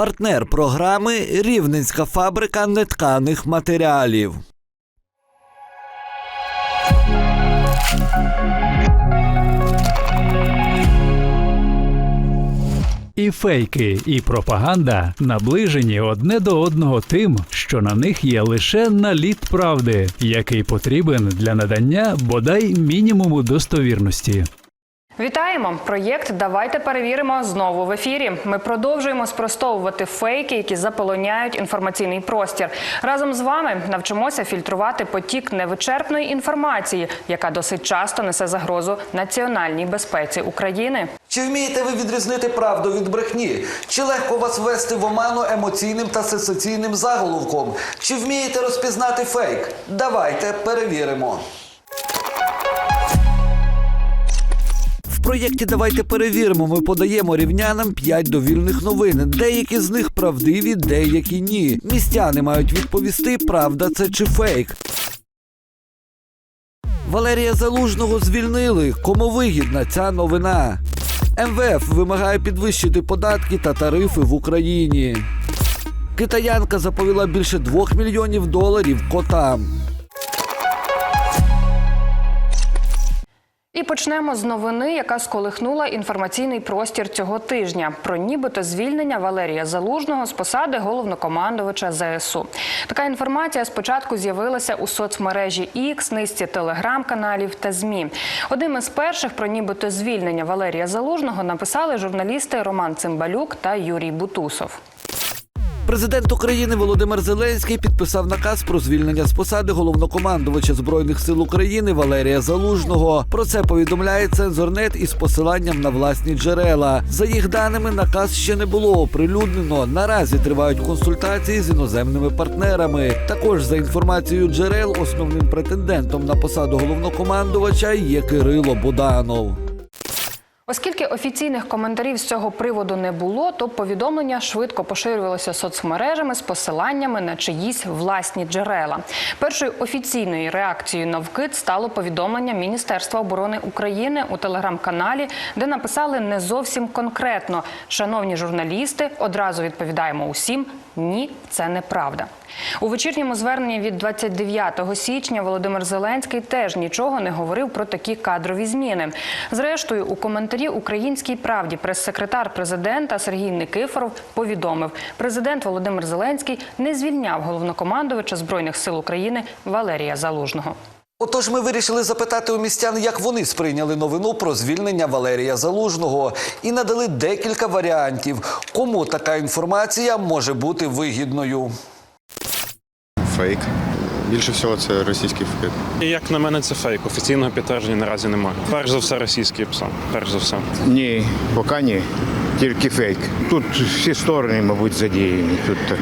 Партнер програми Рівненська фабрика нетканих матеріалів. І фейки, і пропаганда наближені одне до одного тим, що на них є лише наліт правди, який потрібен для надання бодай мінімуму достовірності. Вітаємо! Проєкт Давайте перевіримо знову в ефірі. Ми продовжуємо спростовувати фейки, які заполоняють інформаційний простір. Разом з вами навчимося фільтрувати потік невичерпної інформації, яка досить часто несе загрозу національній безпеці України. Чи вмієте ви відрізнити правду від брехні? Чи легко вас ввести в оману емоційним та сенсаційним заголовком? Чи вмієте розпізнати фейк? Давайте перевіримо. Проєкті Давайте перевіримо. Ми подаємо рівнянам 5 довільних новин. Деякі з них правдиві, деякі ні. Містяни мають відповісти, правда це чи фейк. Валерія Залужного звільнили. Кому вигідна ця новина? МВФ вимагає підвищити податки та тарифи в Україні. Китаянка заповіла більше 2 мільйонів доларів котам. І почнемо з новини, яка сколихнула інформаційний простір цього тижня про нібито звільнення Валерія Залужного з посади головнокомандувача ЗСУ. Така інформація спочатку з'явилася у соцмережі X, низці телеграм-каналів та ЗМІ. Одним із перших про нібито звільнення Валерія Залужного написали журналісти Роман Цимбалюк та Юрій Бутусов. Президент України Володимир Зеленський підписав наказ про звільнення з посади головнокомандувача збройних сил України Валерія Залужного. Про це повідомляє цензорнет із посиланням на власні джерела. За їх даними, наказ ще не було оприлюднено. Наразі тривають консультації з іноземними партнерами. Також за інформацією джерел, основним претендентом на посаду головнокомандувача є Кирило Буданов. Оскільки офіційних коментарів з цього приводу не було, то повідомлення швидко поширювалося соцмережами з посиланнями на чиїсь власні джерела. Першою офіційною реакцією на вкид стало повідомлення Міністерства оборони України у телеграм-каналі, де написали не зовсім конкретно: шановні журналісти, одразу відповідаємо усім. Ні, це неправда. У вечірньому зверненні від 29 січня Володимир Зеленський теж нічого не говорив про такі кадрові зміни. Зрештою, у коментарі Українській правді прес-секретар президента Сергій Никифоров повідомив, президент Володимир Зеленський не звільняв головнокомандувача збройних сил України Валерія Залужного. Отож, ми вирішили запитати у містян, як вони сприйняли новину про звільнення Валерія Залужного, і надали декілька варіантів, кому така інформація може бути вигідною. Фейк. Більше всього це російський фейк. І, Як на мене, це фейк. Офіційного підтвердження наразі немає. Перш за все, російський псом. Перш за все. Ні, поки ні. Тільки фейк. Тут всі сторони, мабуть, задіяні. Тут так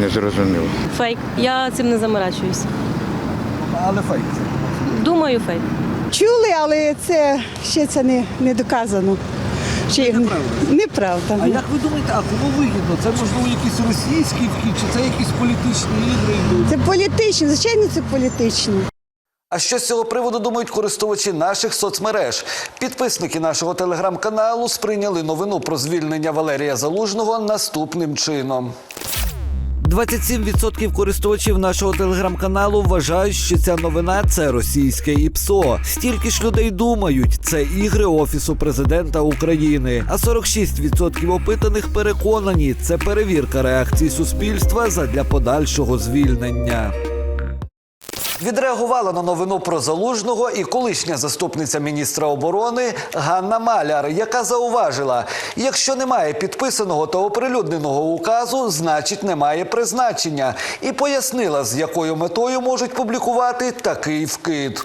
незрозуміло. Фейк. Я цим не заморачуюся. Але фейк. Думаю, фейк. Чули, але це ще це не, не доказано. Ще неправда. неправда. А як ви думаєте, а кому вигідно? Це можливо якісь російські вхід, чи це якісь політичні ігри йдуть? Це політично, звичайно, це політично. А що з цього приводу думають користувачі наших соцмереж? Підписники нашого телеграм-каналу сприйняли новину про звільнення Валерія Залужного наступним чином. 27% користувачів нашого телеграм-каналу вважають, що ця новина це російське ІПСО. Стільки ж людей думають, це ігри офісу президента України. А 46% опитаних переконані, це перевірка реакції суспільства задля подальшого звільнення. Відреагувала на новину про залужного і колишня заступниця міністра оборони Ганна Маляр, яка зауважила: якщо немає підписаного та оприлюдненого указу, значить немає призначення, і пояснила, з якою метою можуть публікувати такий вкид.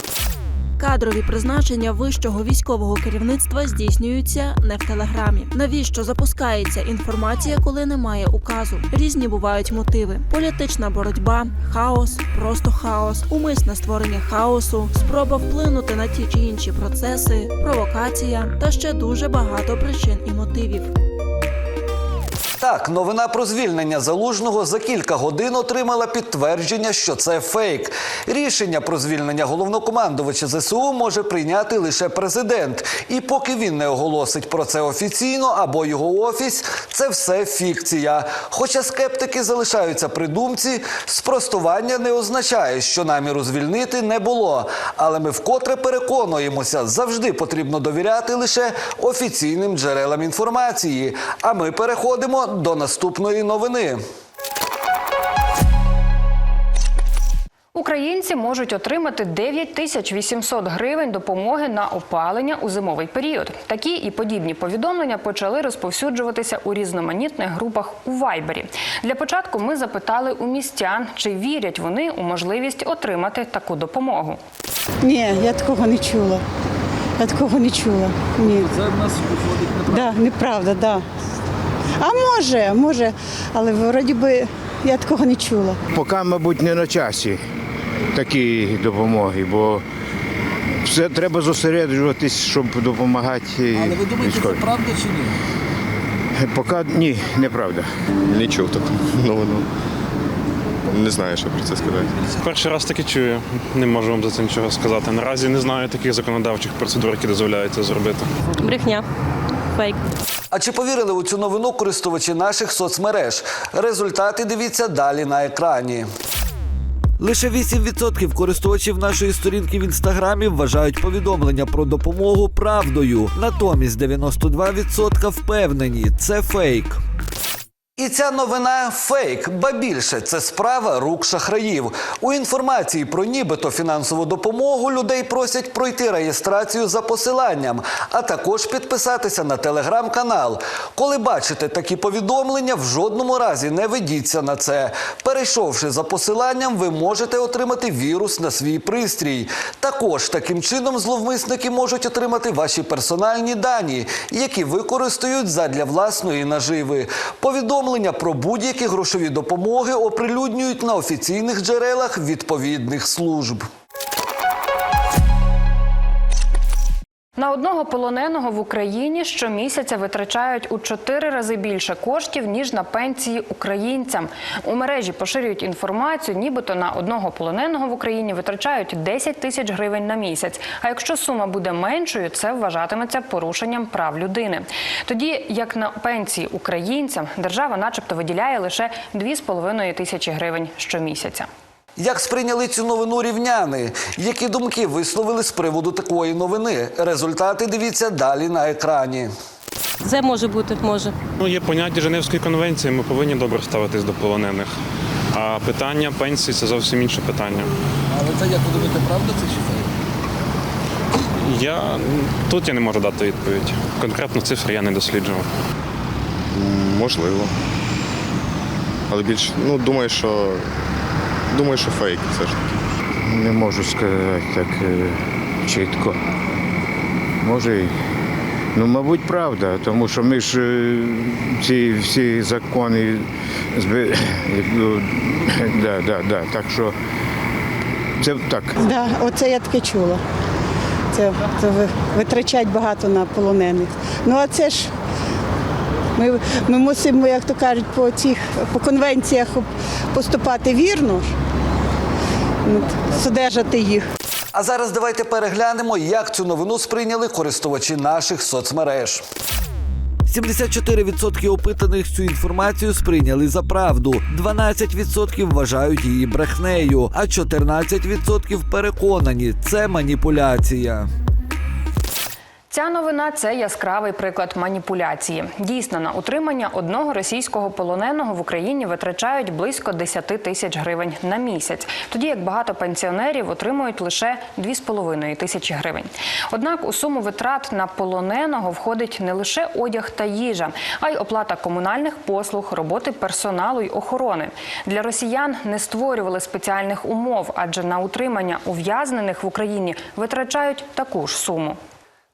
Кадрові призначення вищого військового керівництва здійснюються не в телеграмі. Навіщо запускається інформація, коли немає указу? Різні бувають мотиви: політична боротьба, хаос, просто хаос, умисне створення хаосу, спроба вплинути на ті чи інші процеси, провокація та ще дуже багато причин і мотивів. Так, новина про звільнення залужного за кілька годин отримала підтвердження, що це фейк. Рішення про звільнення головнокомандувача ЗСУ може прийняти лише президент. І поки він не оголосить про це офіційно або його офіс, це все фікція. Хоча скептики залишаються при думці, спростування не означає, що наміру звільнити не було. Але ми вкотре переконуємося, завжди потрібно довіряти лише офіційним джерелам інформації. А ми переходимо до наступної новини. Українці можуть отримати 9 тисяч 800 гривень допомоги на опалення у зимовий період. Такі і подібні повідомлення почали розповсюджуватися у різноманітних групах у Вайбері. Для початку ми запитали у містян, чи вірять вони у можливість отримати таку допомогу. Ні, я такого не чула. Я такого не чула. Ні. Це в нас виходить Да, неправда, да. А може, може, але вроді би я такого не чула. Поки, мабуть, не на часі такі допомоги, бо все треба зосереджуватись, щоб допомагати. Але ви думаєте, військовим. правда чи ні? Поки ні, неправда. Не чув таку новину. Не знаю, що про це сказати. Перший раз таки чую. Не можу вам за це нічого сказати. Наразі не знаю таких законодавчих процедур, які дозволяють це зробити. Брехня. Фейк. А чи повірили у цю новину користувачі наших соцмереж? Результати дивіться далі на екрані. Лише 8% користувачів нашої сторінки в інстаграмі вважають повідомлення про допомогу правдою. Натомість 92% впевнені, це фейк. І ця новина фейк, ба більше це справа рук шахраїв. У інформації про нібито фінансову допомогу людей просять пройти реєстрацію за посиланням, а також підписатися на телеграм-канал. Коли бачите такі повідомлення, в жодному разі не ведіться на це. Перейшовши за посиланням, ви можете отримати вірус на свій пристрій. Також таким чином зловмисники можуть отримати ваші персональні дані, які використають задля власної наживи. Повідомлення про будь-які грошові допомоги оприлюднюють на офіційних джерелах відповідних служб. На одного полоненого в Україні щомісяця витрачають у чотири рази більше коштів ніж на пенсії українцям. У мережі поширюють інформацію, нібито на одного полоненого в Україні витрачають 10 тисяч гривень на місяць. А якщо сума буде меншою, це вважатиметься порушенням прав людини. Тоді як на пенсії українцям держава, начебто, виділяє лише 2,5 тисячі гривень щомісяця. Як сприйняли цю новину рівняни? Які думки висловили з приводу такої новини? Результати дивіться далі на екрані. Це може бути, може. Ну, є поняття Женевської конвенції, ми повинні добре ставитись до полонених. А питання пенсії це зовсім інше питання. Але це як ви думаєте, правда це чи фейк? Я тут я не можу дати відповідь. Конкретно цифри я не досліджував. Можливо. Але більш, ну, думаю, що. Думаю, що фейк все ж таки. Не можу сказати так е, чітко. Може, і- ну, мабуть, правда, тому що ми ж е, ці всі закони збе- ну, да, да, да, так що це так. Да, оце я таке чула. Це, це витрачають багато на полонених. Ну а це ж ми, ми мусимо, як то кажуть, по цих по конвенціях поступати вірно, ж, содержати їх. А зараз давайте переглянемо, як цю новину сприйняли користувачі наших соцмереж. 74% опитаних цю інформацію сприйняли за правду, 12% вважають її брехнею, а 14% переконані це маніпуляція. Ця новина це яскравий приклад маніпуляції. Дійсно, на утримання одного російського полоненого в Україні витрачають близько 10 тисяч гривень на місяць, тоді як багато пенсіонерів отримують лише 2,5 тисячі гривень. Однак у суму витрат на полоненого входить не лише одяг та їжа, а й оплата комунальних послуг, роботи персоналу й охорони. Для росіян не створювали спеціальних умов, адже на утримання ув'язнених в Україні витрачають таку ж суму.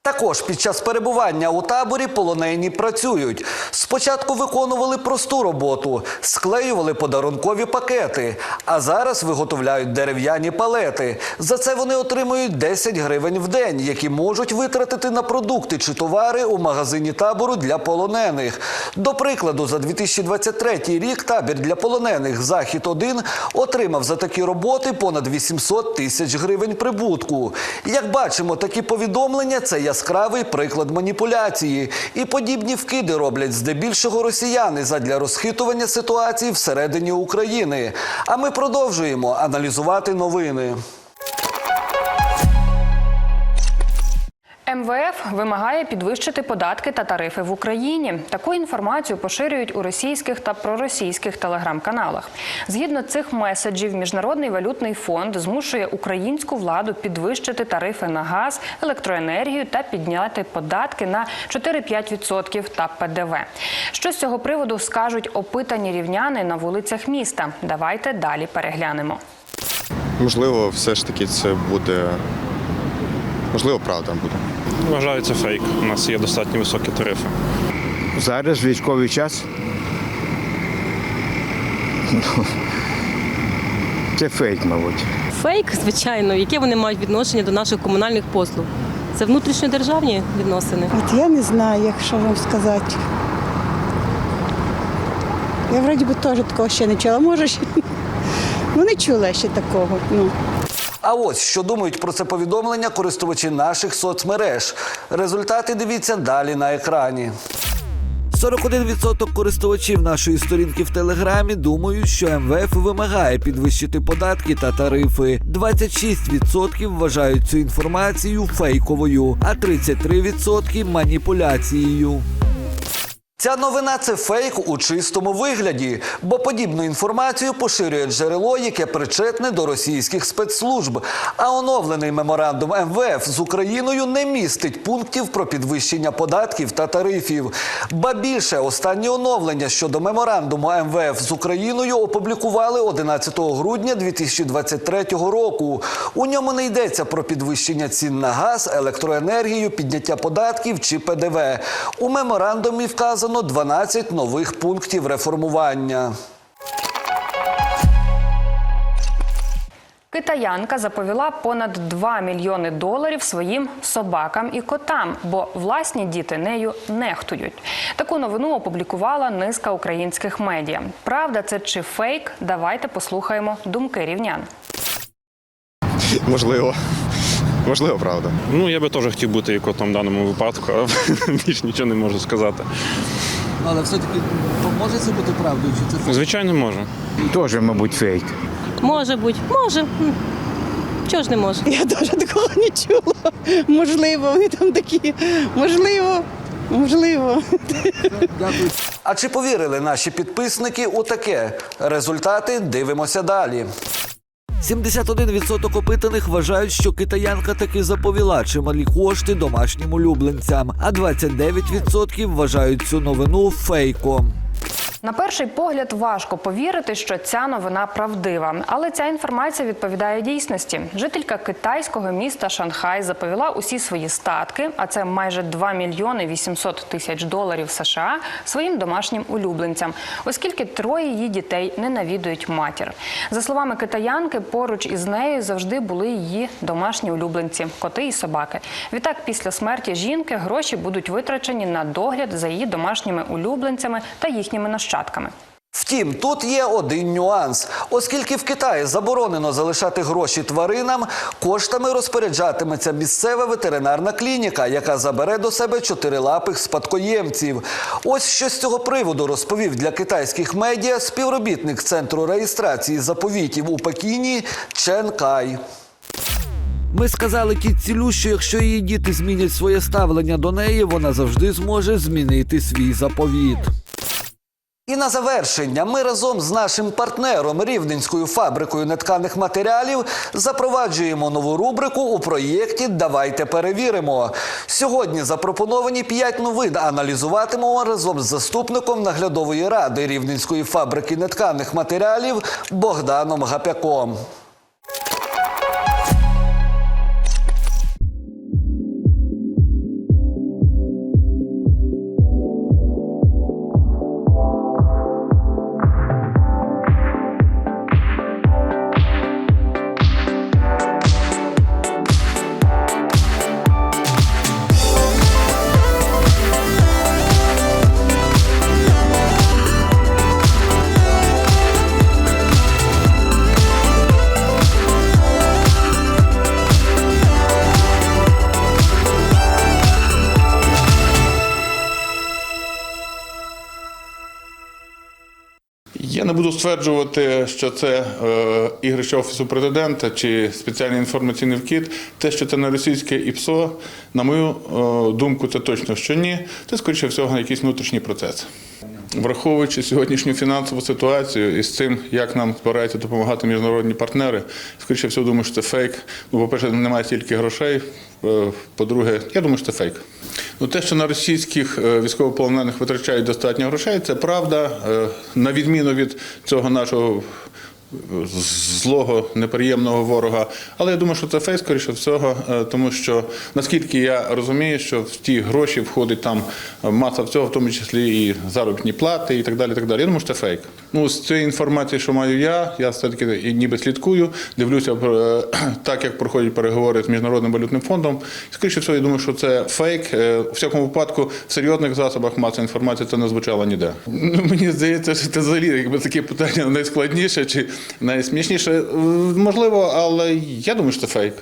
Також під час перебування у таборі полонені працюють. Спочатку виконували просту роботу, склеювали подарункові пакети, а зараз виготовляють дерев'яні палети. За це вони отримують 10 гривень в день, які можуть витратити на продукти чи товари у магазині табору для полонених. До прикладу, за 2023 рік табір для полонених Захід 1 отримав за такі роботи понад 800 тисяч гривень прибутку. Як бачимо, такі повідомлення це яскравий приклад маніпуляції. І подібні вкиди роблять здебільшого росіяни задля розхитування ситуації всередині України. А ми продовжуємо аналізувати новини. МВФ вимагає підвищити податки та тарифи в Україні. Таку інформацію поширюють у російських та проросійських телеграм-каналах. Згідно цих меседжів, Міжнародний валютний фонд змушує українську владу підвищити тарифи на газ, електроенергію та підняти податки на 4-5% та ПДВ. Що з цього приводу скажуть опитані рівняни на вулицях міста? Давайте далі переглянемо. Можливо, все ж таки це буде. Можливо, правда буде. Вважаю, це фейк. У нас є достатньо високі тарифи. Зараз військовий час. Це фейк, мабуть. Фейк, звичайно, яке вони мають відношення до наших комунальних послуг. Це внутрішньодержавні відносини. От я не знаю, як що вам сказати. Я вроді би теж такого ще не чула. Може, ще... ну не чула ще такого. Ну. А ось що думають про це повідомлення користувачі наших соцмереж. Результати дивіться далі на екрані. 41% користувачів нашої сторінки в Телеграмі думають, що МВФ вимагає підвищити податки та тарифи. 26% вважають цю інформацію фейковою, а 33% маніпуляцією. Ця новина це фейк у чистому вигляді, бо подібну інформацію поширює джерело, яке причетне до російських спецслужб. А оновлений меморандум МВФ з Україною не містить пунктів про підвищення податків та тарифів. Ба більше останні оновлення щодо меморандуму МВФ з Україною опублікували 11 грудня 2023 року. У ньому не йдеться про підвищення цін на газ, електроенергію, підняття податків чи ПДВ. У меморандумі вказано 12 нових пунктів реформування. Китаянка заповіла понад 2 мільйони доларів своїм собакам і котам, бо власні діти нею нехтують. Таку новину опублікувала низка українських медіа. Правда, це чи фейк? Давайте послухаємо думки рівнян. Можливо. Можливо, правда. Ну, я би теж хотів бути і котом в даному випадку, але більш нічого не можу сказати. Але все-таки може це бути правдою? Чи це Звичайно, може. Теж, мабуть, фейк. Може бути, може. Чого ж не може? Я теж такого не чула. Можливо, вони там такі. Можливо, можливо. Дякую. А чи повірили наші підписники у таке? Результати дивимося далі. 71% опитаних вважають, що китаянка таки заповіла чималі кошти домашнім улюбленцям, а 29% вважають цю новину фейком. На перший погляд важко повірити, що ця новина правдива, але ця інформація відповідає дійсності. Жителька китайського міста Шанхай заповіла усі свої статки, а це майже 2 мільйони 800 тисяч доларів США, своїм домашнім улюбленцям, оскільки троє її дітей не навідують матір. За словами китаянки, поруч із нею завжди були її домашні улюбленці коти і собаки. Відтак, після смерті жінки гроші будуть витрачені на догляд за її домашніми улюбленцями та їхніми нащадками. Втім, тут є один нюанс. Оскільки в Китаї заборонено залишати гроші тваринам, коштами розпоряджатиметься місцева ветеринарна клініка, яка забере до себе чотирилапих спадкоємців. Ось що з цього приводу розповів для китайських медіа співробітник центру реєстрації заповітів у Пекіні Чен Кай. Ми сказали тітці Лю, що якщо її діти змінять своє ставлення до неї, вона завжди зможе змінити свій заповіт. І на завершення ми разом з нашим партнером Рівненською фабрикою нетканих матеріалів запроваджуємо нову рубрику у проєкті Давайте перевіримо. Сьогодні запропоновані п'ять новин аналізуватимемо разом з заступником наглядової ради Рівненської фабрики нетканих матеріалів Богданом Гапяком. Буду стверджувати, що це е, ігрище офісу президента чи спеціальний інформаційний вкид. Те, що це не російське ІПСО, на мою е, думку, це точно що ні. Це скоріше всього якийсь внутрішній процес. Враховуючи сьогоднішню фінансову ситуацію і з цим, як нам збираються допомагати міжнародні партнери, скоріше всього думаю, що це фейк. Ну, по-перше, немає стільки грошей. Е, По-друге, я думаю, що це фейк. Ну, те, що на російських е, військовополонених витрачають достатньо грошей, це правда. Е, На відміну від цього нашого злого, неприємного ворога. Але я думаю, що це фейк, скоріше всього, е, тому що наскільки я розумію, що в ті гроші входить там маса всього, в тому числі і заробітні плати, і так далі. Так далі. Я думаю, що це фейк. Ну, з цієї інформації, що маю я, я все-таки і ніби слідкую, дивлюся е, так, як проходять переговори з міжнародним валютним фондом. Скоріше всього, я думаю, що це фейк. Е, У всякому випадку в серйозних засобах масової інформації це не звучало ніде. Ну, мені здається, що це взагалі якби таке питання найскладніше чи найсмішніше. Е, Можливо, але я думаю, що це фейк.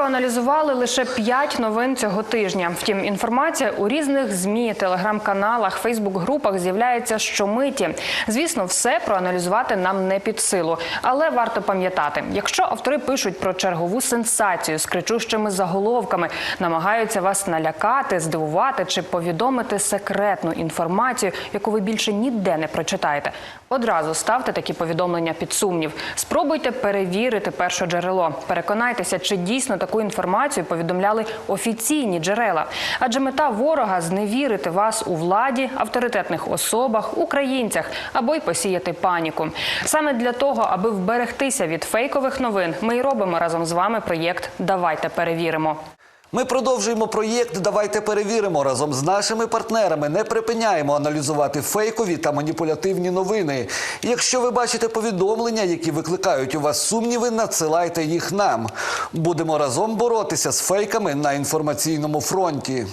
Проаналізували лише п'ять новин цього тижня. Втім, інформація у різних змі, телеграм-каналах, фейсбук-групах з'являється щомиті. Звісно, все проаналізувати нам не під силу, але варто пам'ятати, якщо автори пишуть про чергову сенсацію з кричущими заголовками, намагаються вас налякати, здивувати чи повідомити секретну інформацію, яку ви більше ніде не прочитаєте. Одразу ставте такі повідомлення під сумнів. Спробуйте перевірити перше джерело. Переконайтеся, чи дійсно таку інформацію повідомляли офіційні джерела. Адже мета ворога зневірити вас у владі, авторитетних особах, українцях або й посіяти паніку. Саме для того, аби вберегтися від фейкових новин, ми й робимо разом з вами проєкт Давайте перевіримо. Ми продовжуємо проєкт. Давайте перевіримо разом з нашими партнерами. Не припиняємо аналізувати фейкові та маніпулятивні новини. Якщо ви бачите повідомлення, які викликають у вас сумніви, надсилайте їх нам. Будемо разом боротися з фейками на інформаційному фронті.